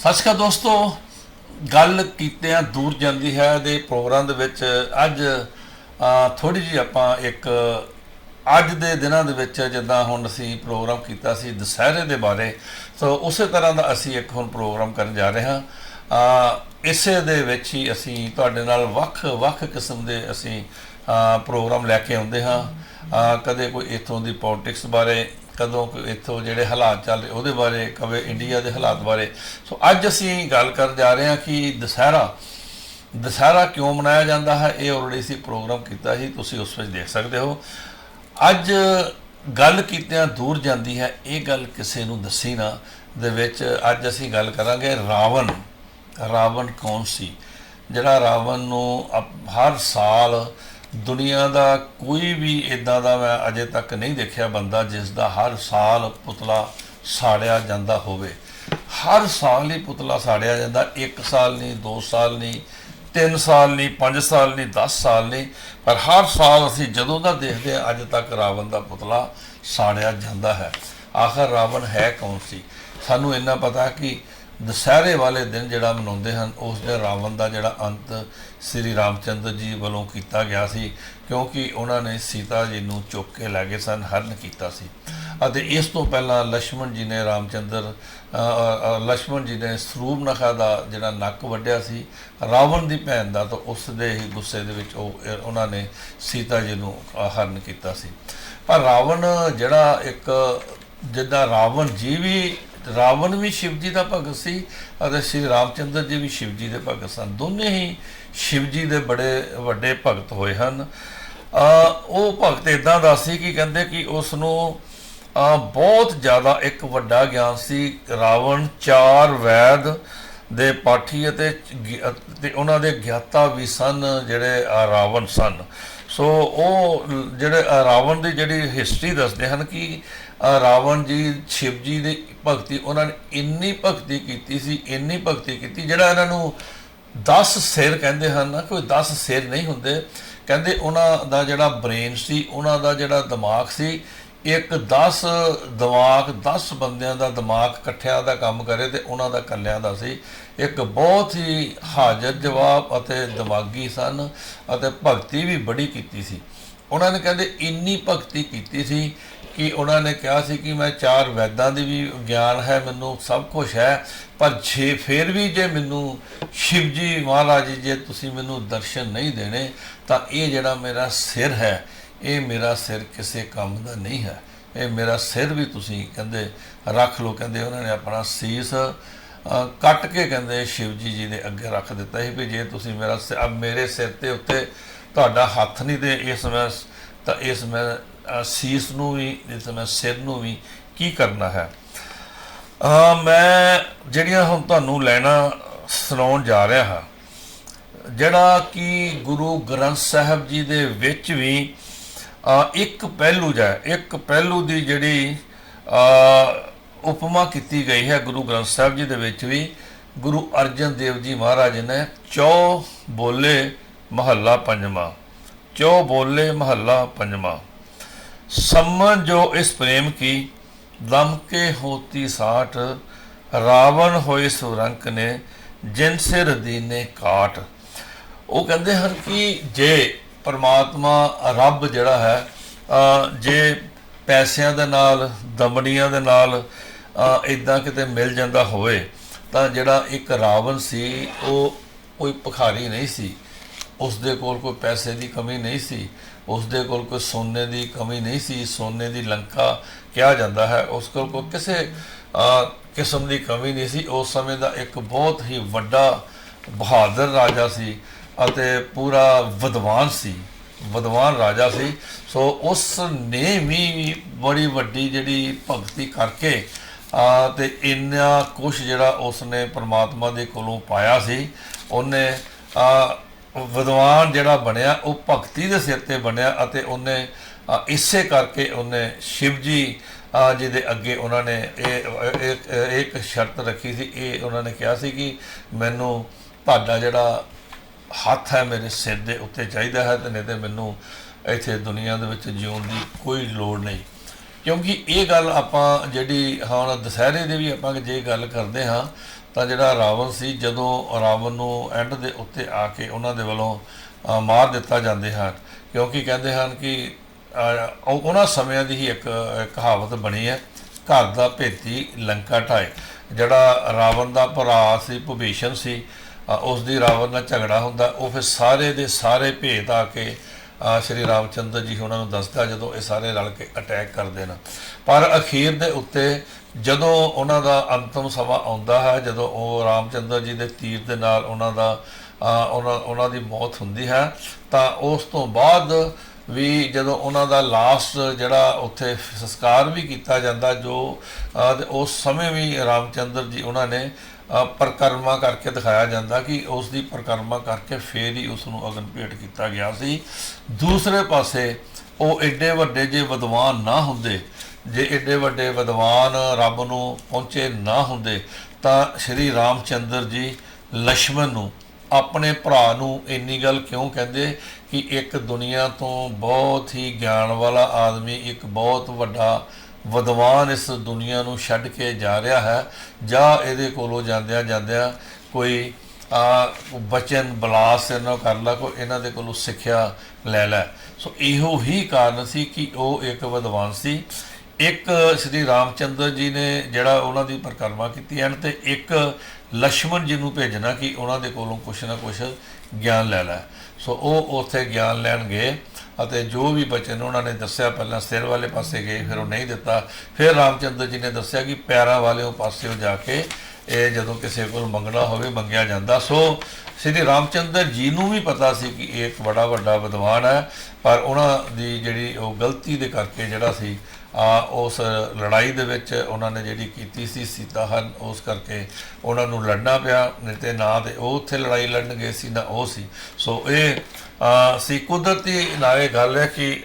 ਸਤਿ ਸ਼੍ਰੀ ਅਕਾਲ ਦੋਸਤੋ। ਗੱਲ ਕੀਤੇ ਆ ਦੂਰ ਜਾਂਦੀ ਹੈ ਦੇ ਪ੍ਰੋਗਰਾਮ ਦੇ ਵਿੱਚ। ਅੱਜ ਥੋੜੀ ਜਿਹੀ ਆਪਾਂ ਇੱਕ ਅੱਜ ਦੇ ਦਿਨਾਂ ਦੇ ਵਿੱਚ ਜਿੱਦਾਂ ਹੁਣ ਅਸੀਂ ਪ੍ਰੋਗਰਾਮ ਕੀਤਾ ਸੀ ਦੁਸਹਿਰੇ ਦੇ ਬਾਰੇ ਸੋ ਉਸੇ ਤਰ੍ਹਾਂ ਦਾ ਅਸੀਂ ਇੱਕ ਹੁਣ ਪ੍ਰੋਗਰਾਮ ਕਰਨ ਜਾ ਰਹੇ ਹਾਂ। ਅ, ਇਸੇ ਦੇ ਵਿੱਚ ਹੀ ਅਸੀਂ ਤੁਹਾਡੇ ਨਾਲ ਵੱਖ-ਵੱਖ ਕਿਸਮ ਦੇ ਅਸੀਂ ਪ੍ਰੋਗਰਾਮ ਲੈ ਕੇ ਆਉਂਦੇ ਹਾਂ। ਕਦੇ ਕੋਈ ਇਥੋਂ ਦੀ ਪੋਲਿਟਿਕਸ ਬਾਰੇ ਕਦੋਂ ਇੱਥੋਂ ਜਿਹੜੇ ਹਾਲਾਤ ਚੱਲ ਰਹੇ, ਉਹਦੇ ਬਾਰੇ ਕਵੇ ਇੰਡੀਆ ਦੇ ਹਾਲਾਤ ਬਾਰੇ। ਸੋ ਅੱਜ ਅਸੀਂ ਗੱਲ ਕਰਨ ਜਾ ਰਹੇ ਹਾਂ ਕਿ ਦੁਸਹਿਰਾ ਦੁਸਹਿਰਾ ਕਿਉਂ ਮਨਾਇਆ ਜਾਂਦਾ ਹੈ? ਇਹ ਆਲਰੇਡੀ ਸੀ ਪ੍ਰੋਗਰਾਮ ਕੀਤਾ ਸੀ, ਤੁਸੀਂ ਉਸ ਵਿੱਚ ਦੇਖ ਸਕਦੇ ਹੋ। ਅੱਜ ਗੱਲ ਕੀਤਿਆਂ ਦੂਰ ਜਾਂਦੀ ਹੈ, ਇਹ ਗੱਲ ਕਿਸੇ ਨੂੰ ਦੱਸੀ ਨਾ, ਦੇ ਵਿੱਚ ਅੱਜ ਅਸੀਂ ਗੱਲ ਕਰਾਂਗੇ ਰਾਵਣ। ਰਾਵਣ ਕੌਣ ਸੀ? ਜਿਹੜਾ ਰਾਵਣ ਨੂੰ ਅਪ- ਹਰ ਸਾਲ ਦੁਨੀਆ ਦਾ ਕੋਈ ਵੀ ਇਦਾਂ ਦਾ ਮੈਂ ਅਜੇ ਤੱਕ ਨਹੀਂ ਦੇਖਿਆ ਬੰਦਾ ਜਿਸ ਦਾ ਹਰ ਸਾਲ ਪੁਤਲਾ ਸਾੜਿਆ ਜਾਂਦਾ ਹੋਵੇ। ਹਰ ਸਾਲ ਹੀ ਪੁਤਲਾ ਸਾੜਿਆ ਜਾਂਦਾ। ਇੱਕ ਸਾਲ ਨਹੀਂ, ਦੋ ਸਾਲ ਨਹੀਂ 3 ਸਾਲ ਨਹੀਂ 5 ਸਾਲ ਨਹੀਂ 10 ਸਾਲ ਨਹੀਂ। ਪਰ ਹਰ ਸਾਲ ਅਸੀਂ ਜਦੋਂ ਦਾ ਦੇਖਦੇ ਹਾਂ, ਅੱਜ ਤੱਕ ਰਾਵਣ ਦਾ ਪੁਤਲਾ ਸਾੜਿਆ ਜਾਂਦਾ ਹੈ। ਆਖਰ ਰਾਵਣ ਹੈ ਕੌਣ ਸੀ? ਸਾਨੂੰ ਇੰਨਾ ਪਤਾ ਕਿ ਦੁਸਹਿਰੇ ਵਾਲੇ ਦਿਨ ਜਿਹੜਾ ਮਨਾਉਂਦੇ ਹਨ, ਉਸ ਦੇ ਰਾਵਣ ਦਾ ਜਿਹੜਾ ਅੰਤ ਸ੍ਰੀ ਰਾਮਚੰਦਰ ਜੀ ਵੱਲੋਂ ਕੀਤਾ ਗਿਆ ਸੀ, ਕਿਉਂਕਿ ਉਹਨਾਂ ਨੇ ਸੀਤਾ ਜੀ ਨੂੰ ਚੁੱਕ ਕੇ ਲੈ ਗਏ ਸਨ, ਹਰਨ ਕੀਤਾ ਸੀ। ਅਤੇ ਇਸ ਤੋਂ ਪਹਿਲਾਂ ਲక్ష్మణ ਜੀ ਨੇ ਰਾਮਚੰਦਰ ਲక్ష్మణ ਜੀ ਨੇ ਸਰੂਪ ਨਖਾ ਦਾ ਜਿਹੜਾ ਨੱਕ ਵੱਢਿਆ ਸੀ, ਰਾਵਣ ਦੀ ਭੈਣ ਦਾ, ਤਾਂ ਉਸ ਦੇ ਹੀ ਗੁੱਸੇ ਦੇ ਵਿੱਚ ਉਹ ਉਹਨਾਂ ਨੇ ਸੀਤਾ ਜੀ ਨੂੰ ਹਰਨ ਕੀਤਾ ਸੀ। ਪਰ ਰਾਵਣ ਜਿਹੜਾ ਇੱਕ, ਜਿੱਦਾਂ ਰਾਵਣ ਜੀ ਵੀ ਰਾਵਣ ਵੀ ਸ਼ਿਵ ਜੀ ਦਾ ਭਗਤ ਸੀ ਅਤੇ ਸ਼੍ਰੀ ਰਾਮਚੰਦਰ ਜੀ ਵੀ ਸ਼ਿਵਜੀ ਦੇ ਭਗਤ ਸਨ। ਦੋਨੇ ਹੀ ਸ਼ਿਵਜੀ ਦੇ ਬੜੇ ਵੱਡੇ ਭਗਤ ਹੋਏ ਹਨ। ਅ ਉਹ ਭਗਤ ਇਦਾਂ ਦਾ ਸੀ ਕਿ ਕਹਿੰਦੇ ਕਿ ਉਸ ਨੂੰ ਅ ਬਹੁਤ ਜ਼ਿਆਦਾ ਇੱਕ ਵੱਡਾ ਗਿਆਨ ਸੀ। ਰਾਵਣ ਚਾਰ ਵੈਦ ਦੇ ਪਾਠੀ ਅਤੇ ਗਿ- ਤੇ ਉਹਨਾਂ ਦੇ ਗਿਆਤਾ ਵੀ ਸਨ ਜਿਹੜੇ ਅ, ਰਾਵਣ ਸਨ। ਸੋ ਉਹ ਜਿਹੜੇ ਰਾਵਣ ਦੀ ਜਿਹੜੀ ਹਿਸਟਰੀ ਦੱਸਦੇ ਹਨ ਕਿ ਰਾਵਣ ਜੀ, ਸ਼ਿਵ ਜੀ ਦੀ ਭਗਤੀ, ਉਹਨਾਂ ਨੇ ਇੰਨੀ ਭਗਤੀ ਕੀਤੀ ਸੀ, ਇੰਨੀ ਭਗਤੀ ਕੀਤੀ, ਜਿਹੜਾ ਇਹਨਾਂ ਨੂੰ 10 ਸਿਰ ਕਹਿੰਦੇ ਹਨ ਨਾ, ਕੋਈ 10 ਸਿਰ ਨਹੀਂ ਹੁੰਦੇ। ਕਹਿੰਦੇ ਉਹਨਾਂ ਦਾ ਜਿਹੜਾ ਬ੍ਰੇਨ ਸੀ, ਉਹਨਾਂ ਦਾ ਜਿਹੜਾ ਦਿਮਾਗ ਸੀ ਇੱਕ 10 ਦਿਮਾਗ 10 ਬੰਦਿਆਂ ਦਾ ਦਿਮਾਗ ਇਕੱਠਿਆਂ ਦਾ ਕੰਮ ਕਰੇ ਤੇ ਉਹਨਾਂ ਦਾ ਕੱਲਿਆਂ ਦਾ ਸੀ। ਇੱਕ ਬਹੁਤ ਹੀ ਹਾਜ਼ਰ ਜਵਾਬ ਅਤੇ ਦਿਮਾਗੀ ਸਨ ਅਤੇ ਭਗਤੀ ਵੀ ਬੜੀ ਕੀਤੀ ਸੀ। ਉਹਨਾਂ ਨੇ ਕਹਿੰਦੇ ਇੰਨੀ ਭਗਤੀ ਕੀਤੀ ਸੀ ਕਿ ਉਹਨਾਂ ਨੇ ਕਿਹਾ ਸੀ ਕਿ ਮੈਂ ਚਾਰ ਵੈਦਾਂ ਦੀ ਵੀ ਗਿਆਨ ਹੈ, ਮੈਨੂੰ ਸਭ ਕੁਝ ਹੈ, ਪਰ ਜੇ ਫਿਰ ਵੀ ਜੇ ਮੈਨੂੰ ਸ਼ਿਵ ਜੀ ਮਹਾਰਾਜ ਜੀ, ਜੇ ਤੁਸੀਂ ਮੈਨੂੰ ਦਰਸ਼ਨ ਨਹੀਂ ਦੇਣੇ, ਤਾਂ ਇਹ ਜਿਹੜਾ ਮੇਰਾ ਸਿਰ ਹੈ ਇਹ ਮੇਰਾ ਸਿਰ ਕਿਸੇ ਕੰਮ ਦਾ ਨਹੀਂ ਹੈ। ਇਹ ਮੇਰਾ ਸਿਰ ਵੀ ਤੁਸੀਂ ਕਹਿੰਦੇ ਰੱਖ ਲਓ ਕਹਿੰਦੇ ਉਹਨਾਂ ਨੇ ਆਪਣਾ ਸੀਸ ਕੱਟ ਕੇ ਕਹਿੰਦੇ ਸ਼ਿਵਜੀ ਜੀ ਦੇ ਅੱਗੇ ਰੱਖ ਦਿੱਤਾ ਸੀ ਵੀ ਜੇ ਤੁਸੀਂ ਮੇਰਾ ਸਿ- ਅਬ ਮੇਰੇ ਸਿਰ ਤੇ ਉੱਤੇ ਤੁਹਾਡਾ ਹੱਥ ਨਹੀਂ ਦੇ ਇਸ ਮੈਂ ਤਾਂ ਇਸ ਮੈਂ ਸੀਸ ਨੂੰ ਵੀ ਇਸ ਮੈਂ ਸਿਰ ਨੂੰ ਵੀ ਕੀ ਕਰਨਾ ਹੈ? ਅ, ਮੈਂ ਜਿਹੜੀਆਂ ਹੁਣ ਤੁਹਾਨੂੰ ਲੈਣਾ ਸੁਣਾਉਣ ਜਾ ਰਿਹਾ ਹਾਂ ਜਿਹੜਾ ਕਿ ਗੁਰੂ ਗ੍ਰੰਥ ਸਾਹਿਬ ਜੀ ਦੇ ਵਿੱਚ ਵੀ ਇੱਕ ਪਹਿਲੂ ਜਾਂ ਇੱਕ ਪਹਿਲੂ ਦੀ ਜਿਹੜੀ ਉਪਮਾ ਕੀਤੀ ਗਈ ਹੈ ਗੁਰੂ ਗ੍ਰੰਥ ਸਾਹਿਬ ਜੀ ਦੇ ਵਿੱਚ ਵੀ। ਗੁਰੂ ਅਰਜਨ ਦੇਵ ਜੀ ਮਹਾਰਾਜ ਨੇ ਚੌ ਬੋਲੇ ਮਹੱਲਾ ਪੰਜਵਾਂ। ਚੌ ਬੋਲੇ ਮਹੱਲਾ ਪੰਜਵਾਂ। ਸਮਨ ਜੋ ਇਸ ਪ੍ਰੇਮ ਕੀ ਲਮਕੇ ਹੋਤੀ ਸਾਠ, ਰਾਵਣ ਹੋਏ ਸੁਰੰਕ ਨੇ, ਜਿਨ ਸਿਰ ਦੀਨੇ ਕਾਟ ਉਹ ਕਹਿੰਦੇ ਹਨ ਕਿ ਜੇ ਪਰਮਾਤਮਾ ਰੱਬ ਜਿਹੜਾ ਹੈ ਜੇ ਪੈਸਿਆਂ ਦੇ ਨਾਲ ਦਮੜੀਆਂ ਦੇ ਨਾਲ ਇਦਾਂ ਕਿਤੇ ਮਿਲ ਜਾਂਦਾ ਹੋਵੇ, ਤਾਂ ਜਿਹੜਾ ਇੱਕ ਰਾਵਣ ਸੀ, ਉਹ ਕੋਈ ਭਖਾਰੀ ਨਹੀਂ ਸੀ। ਉਸ ਦੇ ਕੋਲ ਕੋਈ ਪੈਸੇ ਦੀ ਕਮੀ ਨਹੀਂ ਸੀ। ਉਸ ਦੇ ਕੋਲ ਕੋਈ ਸੋਨੇ ਦੀ ਕਮੀ ਨਹੀਂ ਸੀ। ਸੋਨੇ ਦੀ ਲੰਕਾ ਕਿਹਾ ਜਾਂਦਾ ਹੈ। ਉਸ ਕੋਲ ਕੋਈ ਕਿਸੇ ਕਿਸਮ ਦੀ ਕਮੀ ਨਹੀਂ ਸੀ। ਉਸ ਸਮੇਂ ਦਾ ਇੱਕ ਬਹੁਤ ਹੀ ਵੱਡਾ ਬਹਾਦਰ ਰਾਜਾ ਸੀ। ਅਤੇ ਪੂਰਾ ਵਿਦਵਾਨ ਸੀ ਵਿਦਵਾਨ ਰਾਜਾ ਸੀ। ਸੋ ਉਸ ਨੇ ਵੀ ਬੜੀ ਵੱਡੀ ਜਿਹੜੀ ਭਗਤੀ ਕਰਕੇ ਆ ਤੇ ਇੰਨਾ ਕੁਛ ਜਿਹੜਾ ਉਸ ਨੇ ਪਰਮਾਤਮਾ ਦੇ ਕੋਲੋਂ ਪਾਇਆ ਸੀ ਉਹਨੇ ਆ ਵਿਦਵਾਨ ਜਿਹੜਾ ਬਣਿਆ ਉਹ ਭਗਤੀ ਦੇ ਸਿਰ ਤੇ ਬਣਿਆ ਅਤੇ ਉਹਨੇ ਇਸੇ ਕਰਕੇ ਉਹਨੇ ਸ਼ਿਵ ਜੀ ਅ, ਦੇ ਅੱਗੇ ਉਹਨਾਂ ਨੇ ਇਹ ਇੱਕ ਸ਼ਰਤ ਰੱਖੀ ਸੀ ਇਹ ਉਹਨਾਂ ਨੇ ਕਿਹਾ ਸੀ ਕਿ ਮੈਨੂੰ ਤੁਹਾਡਾ ਜਿਹੜਾ ਹੱਥ ਹੈ ਮੇਰੇ ਸਿਰ ਦੇ ਉੱਤੇ ਚਾਹੀਦਾ ਹੈ ਤੇ ਨਹੀਂ ਤੇ ਮੈਨੂੰ ਇੱਥੇ ਦੁਨੀਆ ਦੇ ਵਿੱਚ ਜਿਉਣ ਦੀ ਕੋਈ ਲੋੜ ਨਹੀਂ। ਕਿਉਂਕਿ ਇਹ ਗੱਲ ਆਪਾਂ ਜਿਹੜੀ ਹੁਣ ਦੁਸਹਿਰੇ ਦੇ ਵੀ ਆਪਾਂ ਜੇ ਗੱਲ ਕਰਦੇ ਹਾਂ, ਤਾਂ ਜਿਹੜਾ ਰਾਵਣ ਸੀ, ਜਦੋਂ ਰਾਵਣ ਨੂੰ ਐਂਡ ਦੇ ਉੱਤੇ ਆ ਕੇ ਉਹਨਾਂ ਦੇ ਵੱਲੋਂ ਮਾਰ ਦਿੱਤਾ ਜਾਂਦੇ ਹਨ। ਕਿਉਂਕਿ ਕਹਿੰਦੇ ਹਨ ਕਿ ਉਹਨਾਂ ਸਮਿਆਂ ਦੀ ਹੀ ਇੱਕ ਕਹਾਵਤ ਬਣੀ ਹੈ, ਘਰ ਦਾ ਭੇਤੀ ਲੰਕਾ ਢਾਏ। ਜਿਹੜਾ ਰਾਵਣ ਦਾ ਭਰਾ ਸੀ, ਭੁਭੀਸ਼ਣ ਸੀ ਉਸ ਦੀ ਰਾਵਣ ਨਾਲ ਝਗੜਾ ਹੁੰਦਾ ਉਹ ਫਿਰ ਸਾਰੇ ਦੇ ਸਾਰੇ ਭੇਤ ਆ ਕੇ ਅ, ਸ਼੍ਰੀ ਰਾਮਚੰਦਰ ਜੀ ਉਹਨਾਂ ਨੂੰ ਦੱਸਦਾ ਜਦੋਂ ਇਹ ਸਾਰੇ ਰਲ ਕੇ ਅਟੈਕ ਕਰਦੇ ਨੇ। ਪਰ ਅਖੀਰ ਦੇ ਉੱਤੇ ਜਦੋਂ ਉਹਨਾਂ ਦਾ ਅੰਤਮ ਸਮਾਂ ਆਉਂਦਾ ਹੈ ਜਦੋਂ ਉਹ ਰਾਮਚੰਦਰ ਜੀ ਦੇ ਤੀਰ ਦੇ ਨਾਲ ਉਹਨਾਂ ਦਾ ਉਹਨਾਂ ਉਹਨਾਂ ਦੀ ਮੌਤ ਹੁੰਦੀ ਹੈ ਤਾਂ ਉਸ ਤੋਂ ਬਾਅਦ ਵੀ ਜਦੋਂ ਉਹਨਾਂ ਦਾ ਲਾਸਟ ਜਿਹੜਾ ਉੱਥੇ ਸੰਸਕਾਰ ਵੀ ਕੀਤਾ ਜਾਂਦਾ ਜੋ ਉਸ ਸਮੇਂ ਵੀ ਰਾਮਚੰਦਰ ਜੀ ਉਹਨਾਂ ਨੇ ਪਰਿਕਰਮਾ ਕਰਕੇ ਦਿਖਾਇਆ ਜਾਂਦਾ ਕਿ ਉਸ ਦੀ ਪਰਿਕਰਮਾ ਕਰਕੇ ਫੇਰ ਹੀ ਉਸ ਨੂੰ ਅਗਨ ਭੇਟ ਕੀਤਾ ਗਿਆ ਸੀ। ਦੂਸਰੇ ਪਾਸੇ ਉਹ ਐਡੇ ਵੱਡੇ ਜੇ ਵਿਦਵਾਨ ਨਾ ਹੁੰਦੇ, ਜੇ ਐਡੇ ਵੱਡੇ ਵਿਦਵਾਨ ਰੱਬ ਨੂੰ ਪਹੁੰਚੇ ਨਾ ਹੁੰਦੇ, ਤਾਂ ਸ਼੍ਰੀ ਰਾਮਚੰਦਰ ਜੀ ਲక్ష్ਮਣ ਨੂੰ, ਆਪਣੇ ਭਰਾ ਨੂੰ ਇੰਨੀ ਗੱਲ ਕਿਉਂ ਕਹਿੰਦੇ ਕਿ ਇੱਕ ਦੁਨੀਆ ਤੋਂ ਬਹੁਤ ਹੀ ਗਿਆਨ ਵਾਲਾ ਆਦਮੀ, ਇੱਕ ਬਹੁਤ ਵੱਡਾ ਵਿਦਵਾਨ ਇਸ ਦੁਨੀਆ ਨੂੰ ਛੱਡ ਕੇ ਜਾ ਰਿਹਾ ਹੈ, ਜਾਂ ਇਹਦੇ ਕੋਲੋਂ ਜਾਂਦਿਆਂ ਜਾਂਦਿਆਂ ਕੋਈ, ਆ, ਬਚਨ ਬਲਾਸ ਇਹਨਾਂ ਕਰ ਲਾ ਕੋ ਇਹਨਾਂ ਦੇ ਕੋਲੋਂ ਸਿੱਖਿਆ ਲੈ ਲੈ। ਸੋ ਇਹੋ ਹੀ ਕਾਰਨ ਸੀ ਕਿ ਉਹ ਇੱਕ ਵਿਦਵਾਨ ਸੀ। ਇੱਕ ਸ੍ਰੀ ਰਾਮਚੰਦਰ ਜੀ ਨੇ ਜਿਹੜਾ ਉਹਨਾਂ ਦੀ ਪ੍ਰਕਰਮਾ ਕੀਤੀ ਐਨ ਤੇ ਇੱਕ ਲక్ష్మణ ਜੀ ਨੂੰ ਭੇਜਣਾ ਕਿ ਉਹਨਾਂ ਦੇ ਕੋਲੋਂ ਕੁਛ ਨਾ ਕੁਛ ਗਿਆਨ ਲੈ ਲੈ। ਸੋ ਉਹ ਉੱਥੇ ਗਿਆਨ ਲੈਣਗੇ। ਅਤੇ ਜੋ ਵੀ ਬਚਨ ਉਹਨਾਂ ਨੇ ਦੱਸਿਆ, ਪਹਿਲਾਂ ਸਿਰ ਵਾਲੇ ਪਾਸੇ ਗਏ, ਫਿਰ ਉਹ ਨਹੀਂ ਦਿੱਤਾ। ਫਿਰ ਰਾਮਚੰਦਰ ਜੀ ਨੇ ਦੱਸਿਆ ਕਿ ਪੈਰਾਂ ਵਾਲੇ ਪਾਸੇ ਜਾ ਕੇ ਇਹ ਜਦੋਂ ਕਿਸੇ ਕੋਲ ਮੰਗਣਾ ਹੋਵੇ, ਮੰਗਿਆ ਜਾਂਦਾ। ਸੋ ਸ੍ਰੀ ਰਾਮਚੰਦਰ ਜੀ ਨੂੰ ਵੀ ਪਤਾ ਸੀ ਕਿ ਇਹ ਇੱਕ ਬੜਾ ਵੱਡਾ ਵਿਦਵਾਨ ਹੈ, ਪਰ ਉਹਨਾਂ ਦੀ ਜਿਹੜੀ ਉਹ ਗਲਤੀ ਦੇ ਕਰਕੇ ਜਿਹੜਾ ਸੀ, ਆ ਉਸ ਲੜਾਈ ਦੇ ਵਿੱਚ ਉਹਨਾਂ ਨੇ ਜਿਹੜੀ ਕੀਤੀ ਸੀ ਸੀਤਾ ਹਨ, ਉਸ ਕਰਕੇ ਉਹਨਾਂ ਨੂੰ ਲੜਨਾ ਪਿਆ, ਨਹੀਂ ਤੇ ਨਾ ਤੇ ਉਹ ਉੱਥੇ ਲੜਾਈ ਲੜਨ ਗਏ ਸੀ, ਨਾ ਉਹ ਸੀ। ਸੋ ਇਹ ਸੀ ਕੁਦਰਤੀ ਨਾਲ ਇਹ ਗੱਲ ਹੈ ਕਿ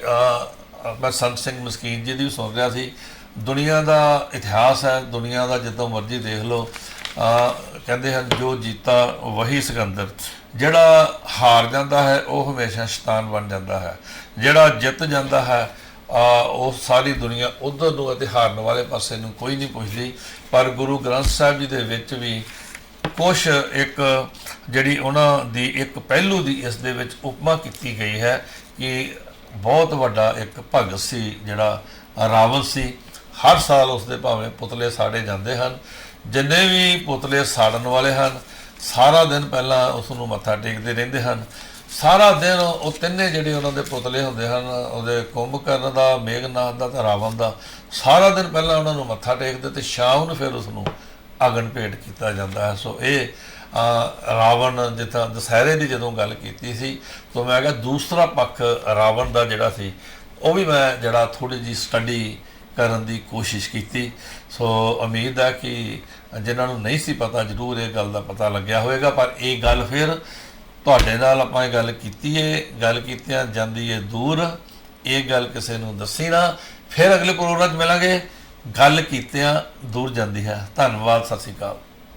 ਮੈਂ ਸੰਤ ਸਿੰਘ ਮਸਕੀਨ ਜੀ ਦੀ ਵੀ ਸੁਣ ਰਿਹਾ ਸੀ, ਦੁਨੀਆ ਦਾ ਇਤਿਹਾਸ ਹੈ, ਦੁਨੀਆ ਦਾ ਜਿੱਦੋਂ ਮਰਜ਼ੀ ਦੇਖ ਲਓ ਕਹਿੰਦੇ ਹਨ, ਜੋ ਜੀਤਾ ਵਹੀ ਸਿਕੰਦਰ, ਜਿਹੜਾ ਹਾਰ ਜਾਂਦਾ ਹੈ, ਉਹ ਹਮੇਸ਼ਾ ਸ਼ੈਤਾਨ ਬਣ ਜਾਂਦਾ ਹੈ। ਜਿਹੜਾ ਜਿੱਤ ਜਾਂਦਾ ਹੈ ਉਹ ਸਾਰੀ ਦੁਨੀਆ ਉਧਰ ਨੂੰ ਅਤੇ ਹਾਰਨ ਵਾਲੇ ਪਾਸੇ ਨੂੰ ਕੋਈ ਨਹੀਂ ਪੁੱਛਦੀ। ਪਰ ਗੁਰੂ ਗ੍ਰੰਥ ਸਾਹਿਬ ਜੀ ਦੇ ਵਿੱਚ ਵੀ ਕੁਛ ਇੱਕ ਜਿਹੜੀ ਉਹਨਾਂ ਦੀ ਇੱਕ ਪਹਿਲੂ ਦੀ ਇਸ ਦੇ ਵਿੱਚ ਉਪਮਾ ਕੀਤੀ ਗਈ ਹੈ ਕਿ ਬਹੁਤ ਵੱਡਾ ਇੱਕ ਭਗਤ ਸੀ, ਜਿਹੜਾ ਰਾਵਲ ਸੀ। ਹਰ ਸਾਲ ਉਸ ਦੇ ਭਾਵੇਂ ਪੁਤਲੇ ਸਾੜੇ ਜਾਂਦੇ ਹਨ, ਜਿੰਨੇ ਵੀ ਪੁਤਲੇ ਸਾੜਨ ਵਾਲੇ ਹਨ, ਸਾਰਾ ਦਿਨ ਪਹਿਲਾਂ ਉਸ ਨੂੰ ਮੱਥਾ ਟੇਕਦੇ ਰਹਿੰਦੇ ਹਨ। ਸਾਰਾ ਦਿਨ ਉਹ ਤਿੰਨੇ ਜਿਹੜੇ ਉਹਨਾਂ ਦੇ ਪੁਤਲੇ ਹੁੰਦੇ ਹਨ, ਉਹਦੇ ਕੁੰਭਕਰਨ ਦਾ ਮੇਘਨਾਥ ਦਾ ਤੇ ਰਾਵਣ ਦਾ, ਸਾਰਾ ਦਿਨ ਪਹਿਲਾਂ ਉਹਨਾਂ ਨੂੰ ਮੱਥਾ ਟੇਕਦੇ ਤੇ ਸ਼ਾਮ ਨੂੰ ਫਿਰ ਉਸ ਨੂੰ ਅਗਨ ਭੇਟ ਕੀਤਾ ਜਾਂਦਾ ਹੈ। ਸੋ ਇਹ ਰਾਵਣ ਜਿੱਦਾਂ ਦਸਹਿਰੇ ਦੀ ਜਦੋਂ ਗੱਲ ਕੀਤੀ ਸੀ, ਤਾਂ ਮੈਂ ਕਿਹਾ ਦੂਸਰਾ ਪੱਖ ਰਾਵਣ ਦਾ ਜਿਹੜਾ ਸੀ, ਉਹ ਵੀ ਮੈਂ ਜਿਹੜਾ ਥੋੜੀ ਜੀ ਸਟੱਡੀ ਕਰਨ ਦੀ ਕੋਸ਼ਿਸ਼ ਕੀਤੀ। ਸੋ ਉਮੀਦ ਆ ਕਿ ਜਿਨ੍ਹਾਂ ਨੂੰ ਨਹੀਂ ਸੀ ਪਤਾ, ਜ਼ਰੂਰ ਇਹ ਗੱਲ ਦਾ ਪਤਾ ਲੱਗਿਆ ਹੋਵੇਗਾ। ਪਰ ਇਹ ਗੱਲ ਫਿਰ ਤੁਹਾਡੇ ਨਾਲ ਆਪਾਂ ਇਹ ਗੱਲ ਕੀਤੀ ਏ। ਗੱਲ ਕੀਤਿਆਂ ਜਾਂਦੀ ਏ ਦੂਰ। ਇਹ ਗੱਲ ਕਿਸੇ ਨੂੰ ਦੱਸੀ ਨਾ, ਫਿਰ ਅਗਲੇ ਪ੍ਰੋਗਰਾਮ 'ਚ ਮਿਲਾਂਗੇ। ਗੱਲ ਕੀਤਿਆਂ ਦੂਰ ਜਾਂਦੀ ਹੈ। ਧੰਨਵਾਦ, ਸਤਿ ਸ਼੍ਰੀ ਅਕਾਲ।